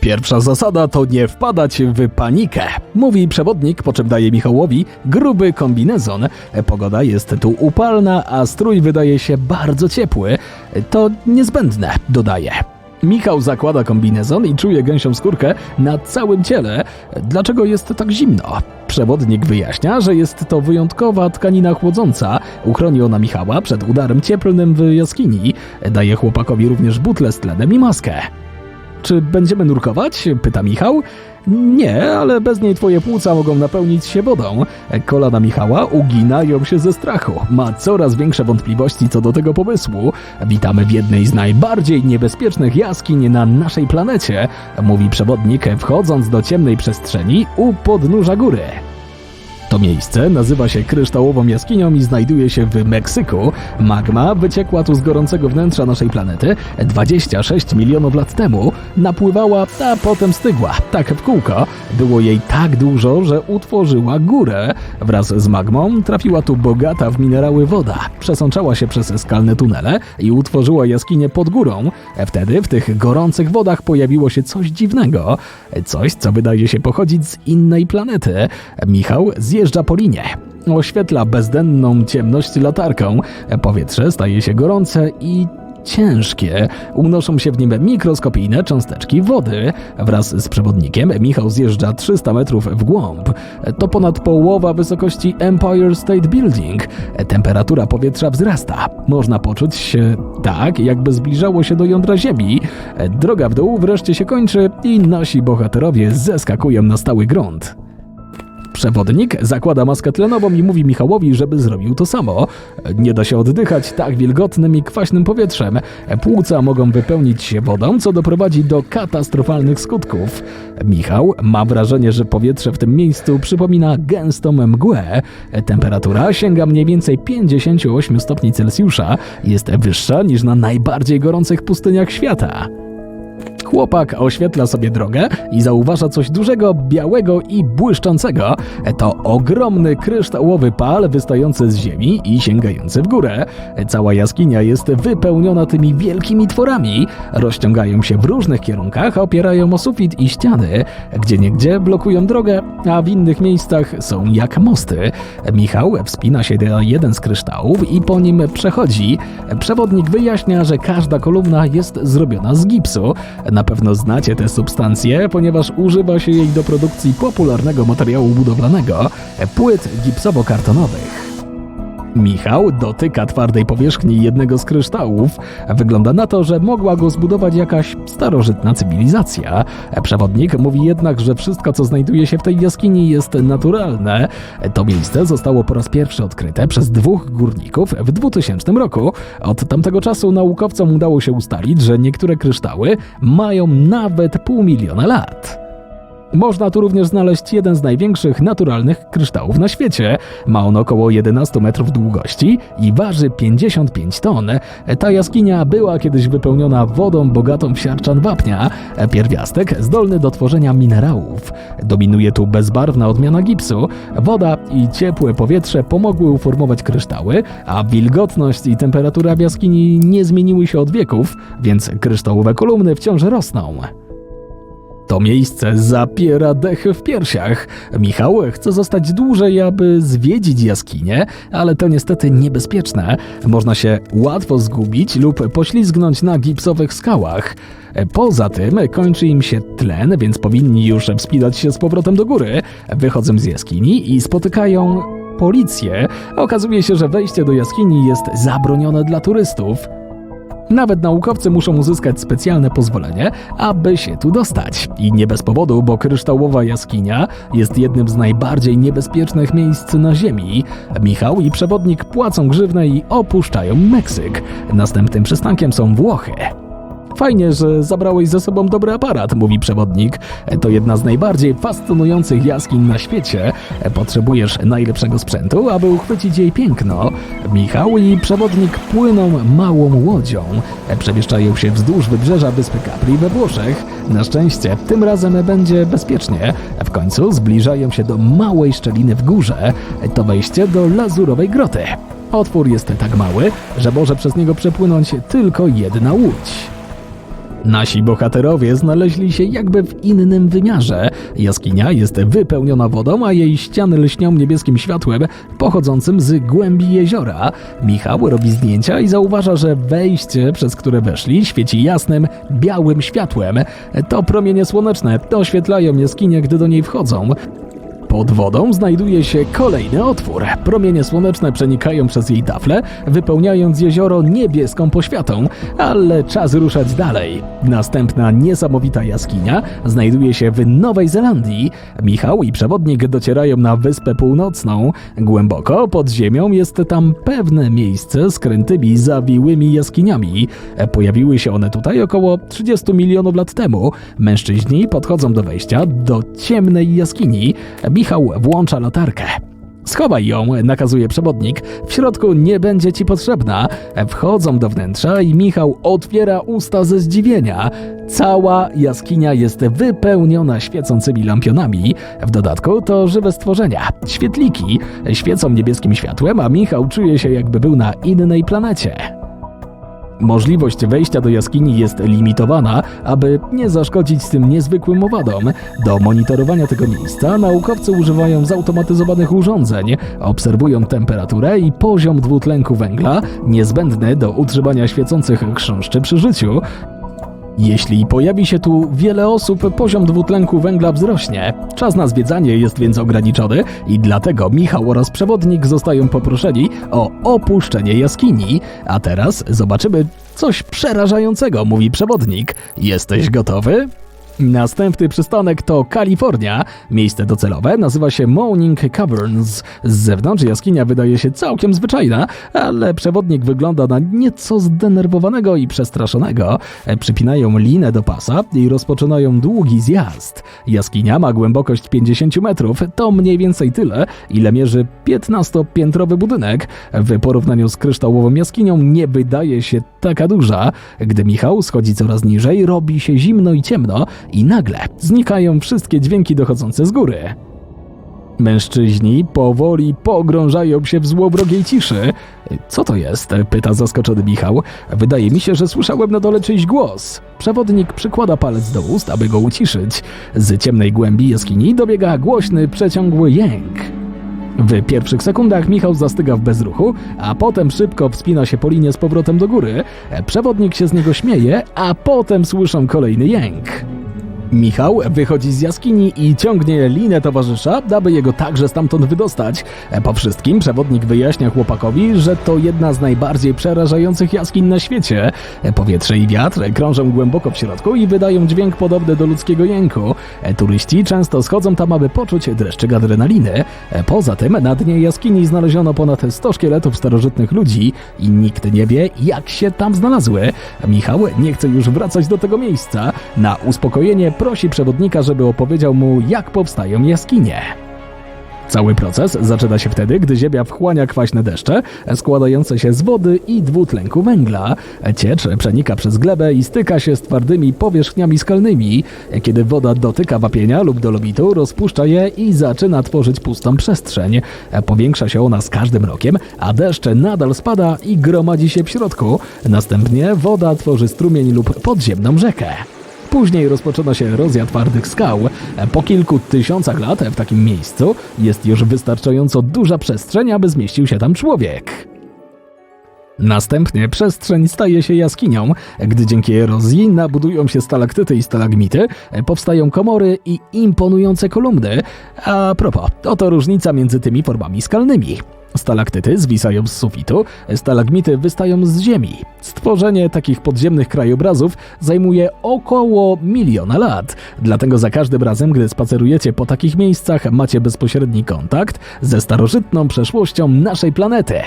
Pierwsza zasada to nie wpadać w panikę, mówi przewodnik, po czym daje Michałowi gruby kombinezon. Pogoda jest tu upalna, a strój wydaje się bardzo ciepły. To niezbędne, dodaje. Michał zakłada kombinezon i czuje gęsią skórkę na całym ciele. Dlaczego jest tak zimno? Przewodnik wyjaśnia, że jest to wyjątkowa tkanina chłodząca. Uchroni ona Michała przed udarem cieplnym w jaskini. Daje chłopakowi również butlę z tlenem i maskę. Czy będziemy nurkować? pyta Michał. Nie, ale bez niej twoje płuca mogą napełnić się wodą. Kolana Michała uginają się ze strachu. Ma coraz większe wątpliwości co do tego pomysłu. Witamy w jednej z najbardziej niebezpiecznych jaskiń na naszej planecie, mówi przewodnik, wchodząc do ciemnej przestrzeni u podnóża góry. To miejsce nazywa się kryształową jaskinią i znajduje się w Meksyku. Magma wyciekła tu z gorącego wnętrza naszej planety 26 milionów lat temu. Napływała, a potem stygła. Tak w kółko. Było jej tak dużo, że utworzyła górę. Wraz z magmą trafiła tu bogata w minerały woda. Przesączała się przez skalne tunele i utworzyła jaskinię pod górą. Wtedy w tych gorących wodach pojawiło się coś dziwnego. Coś, co wydaje się pochodzić z innej planety. Michał zjeżdża po linie. Oświetla bezdenną ciemność latarką. Powietrze staje się gorące i ciężkie. Unoszą się w nim mikroskopijne cząsteczki wody. Wraz z przewodnikiem Michał zjeżdża 300 metrów w głąb. To ponad połowa wysokości Empire State Building. Temperatura powietrza wzrasta. Można poczuć się tak, jakby zbliżało się do jądra Ziemi. Droga w dół wreszcie się kończy i nasi bohaterowie zeskakują na stały grunt. Przewodnik zakłada maskę tlenową i mówi Michałowi, żeby zrobił to samo. Nie da się oddychać tak wilgotnym i kwaśnym powietrzem. Płuca mogą wypełnić się wodą, co doprowadzi do katastrofalnych skutków. Michał ma wrażenie, że powietrze w tym miejscu przypomina gęstą mgłę. Temperatura sięga mniej więcej 58 stopni Celsjusza. Jest wyższa niż na najbardziej gorących pustyniach świata. Chłopak oświetla sobie drogę i zauważa coś dużego, białego i błyszczącego. To ogromny kryształowy pal wystający z ziemi i sięgający w górę. Cała jaskinia jest wypełniona tymi wielkimi tworami. Rozciągają się w różnych kierunkach, opierają o sufit i ściany. Gdzie niegdzie blokują drogę, a w innych miejscach są jak mosty. Michał wspina się na jeden z kryształów i po nim przechodzi. Przewodnik wyjaśnia, że każda kolumna jest zrobiona z gipsu. Na pewno znacie tę substancję, ponieważ używa się jej do produkcji popularnego materiału budowlanego płyt gipsowo-kartonowych. Michał dotyka twardej powierzchni jednego z kryształów. Wygląda na to, że mogła go zbudować jakaś starożytna cywilizacja. Przewodnik mówi jednak, że wszystko, co znajduje się w tej jaskini, jest naturalne. To miejsce zostało po raz pierwszy odkryte przez dwóch górników w 2000 roku. Od tamtego czasu naukowcom udało się ustalić, że niektóre kryształy mają nawet pół miliona lat. Można tu również znaleźć jeden z największych naturalnych kryształów na świecie. Ma on około 11 metrów długości i waży 55 ton. Ta jaskinia była kiedyś wypełniona wodą bogatą w siarczan wapnia, pierwiastek zdolny do tworzenia minerałów. Dominuje tu bezbarwna odmiana gipsu. Woda i ciepłe powietrze pomogły uformować kryształy, a wilgotność i temperatura w jaskini nie zmieniły się od wieków, więc kryształowe kolumny wciąż rosną. To miejsce zapiera dech w piersiach. Michał chce zostać dłużej, aby zwiedzić jaskinię, ale to niestety niebezpieczne. Można się łatwo zgubić lub poślizgnąć na gipsowych skałach. Poza tym kończy im się tlen, więc powinni już wspinać się z powrotem do góry. Wychodzą z jaskini i spotykają policję. Okazuje się, że wejście do jaskini jest zabronione dla turystów. Nawet naukowcy muszą uzyskać specjalne pozwolenie, aby się tu dostać. I nie bez powodu, bo kryształowa jaskinia jest jednym z najbardziej niebezpiecznych miejsc na Ziemi. Michał i przewodnik płacą grzywnę i opuszczają Meksyk. Następnym przystankiem są Włochy. Fajnie, że zabrałeś ze sobą dobry aparat, mówi przewodnik. To jedna z najbardziej fascynujących jaskiń na świecie. Potrzebujesz najlepszego sprzętu, aby uchwycić jej piękno. Michał i przewodnik płyną małą łodzią. Przemieszczają się wzdłuż wybrzeża wyspy Capri we Włoszech. Na szczęście tym razem będzie bezpiecznie. W końcu zbliżają się do małej szczeliny w górze. To wejście do lazurowej groty. Otwór jest tak mały, że może przez niego przepłynąć tylko jedna łódź. Nasi bohaterowie znaleźli się jakby w innym wymiarze. Jaskinia jest wypełniona wodą, a jej ściany lśnią niebieskim światłem pochodzącym z głębi jeziora. Michał robi zdjęcia i zauważa, że wejście, przez które weszli, świeci jasnym, białym światłem. To promienie słoneczne oświetlają jaskinię, gdy do niej wchodzą. Pod wodą znajduje się kolejny otwór. Promienie słoneczne przenikają przez jej tafle, wypełniając jezioro niebieską poświatą, ale czas ruszać dalej. Następna niesamowita jaskinia znajduje się w Nowej Zelandii. Michał i przewodnik docierają na Wyspę Północną. Głęboko pod ziemią jest tam pewne miejsce z krętymi, zawiłymi jaskiniami. Pojawiły się one tutaj około 30 milionów lat temu. Mężczyźni podchodzą do wejścia do ciemnej jaskini. Michał włącza latarkę. Schowaj ją, nakazuje przewodnik. W środku nie będzie ci potrzebna. Wchodzą do wnętrza i Michał otwiera usta ze zdziwienia. Cała jaskinia jest wypełniona świecącymi lampionami. W dodatku to żywe stworzenia. Świetliki świecą niebieskim światłem, a Michał czuje się jakby był na innej planecie. Możliwość wejścia do jaskini jest limitowana, aby nie zaszkodzić tym niezwykłym owadom. Do monitorowania tego miejsca naukowcy używają zautomatyzowanych urządzeń, obserwują temperaturę i poziom dwutlenku węgla niezbędny do utrzymania świecących chrząszczy przy życiu. Jeśli pojawi się tu wiele osób, poziom dwutlenku węgla wzrośnie. Czas na zwiedzanie jest więc ograniczony i dlatego Michał oraz przewodnik zostają poproszeni o opuszczenie jaskini. A teraz zobaczymy coś przerażającego, mówi przewodnik. Jesteś gotowy? Następny przystanek to Kalifornia. Miejsce docelowe nazywa się Morning Caverns. Z zewnątrz jaskinia wydaje się całkiem zwyczajna, ale przewodnik wygląda na nieco zdenerwowanego i przestraszonego. Przypinają linę do pasa i rozpoczynają długi zjazd. Jaskinia ma głębokość 50 metrów, to mniej więcej tyle, ile mierzy 15-piętrowy budynek. W porównaniu z kryształową jaskinią nie wydaje się taka duża. Gdy Michał schodzi coraz niżej, robi się zimno i ciemno i nagle znikają wszystkie dźwięki dochodzące z góry. Mężczyźni powoli pogrążają się w złowrogiej ciszy. Co to jest? pyta zaskoczony Michał. Wydaje mi się, że słyszałem na dole czyjś głos. Przewodnik przykłada palec do ust, aby go uciszyć. Z ciemnej głębi jaskini dobiega głośny, przeciągły jęk. W pierwszych sekundach Michał zastyga w bezruchu, a potem szybko wspina się po linie z powrotem do góry. Przewodnik się z niego śmieje, a potem słyszą kolejny jęk. Michał wychodzi z jaskini i ciągnie linę towarzysza, aby jego także stamtąd wydostać. Po wszystkim przewodnik wyjaśnia chłopakowi, że to jedna z najbardziej przerażających jaskiń na świecie. Powietrze i wiatr krążą głęboko w środku i wydają dźwięk podobny do ludzkiego jęku. Turyści często schodzą tam, aby poczuć dreszczyk adrenaliny. Poza tym na dnie jaskini znaleziono ponad 100 szkieletów starożytnych ludzi i nikt nie wie, jak się tam znalazły. Michał nie chce już wracać do tego miejsca. Na uspokojenie prosi przewodnika, żeby opowiedział mu, jak powstają jaskinie. Cały proces zaczyna się wtedy, gdy Ziemia wchłania kwaśne deszcze składające się z wody i dwutlenku węgla. Ciecz przenika przez glebę i styka się z twardymi powierzchniami skalnymi. Kiedy woda dotyka wapienia lub dolomitu, rozpuszcza je i zaczyna tworzyć pustą przestrzeń. Powiększa się ona z każdym rokiem, a deszcz nadal spada i gromadzi się w środku. Następnie woda tworzy strumień lub podziemną rzekę. Później rozpoczyna się erozja twardych skał. Po kilku tysiącach lat w takim miejscu jest już wystarczająco duża przestrzeń, aby zmieścił się tam człowiek. Następnie przestrzeń staje się jaskinią, gdy dzięki erozji nabudują się stalaktyty i stalagmity, powstają komory i imponujące kolumny. A propos, oto różnica między tymi formami skalnymi. Stalaktyty zwisają z sufitu, stalagmity wystają z ziemi. Stworzenie takich podziemnych krajobrazów zajmuje około miliona lat. Dlatego za każdym razem, gdy spacerujecie po takich miejscach, macie bezpośredni kontakt ze starożytną przeszłością naszej planety.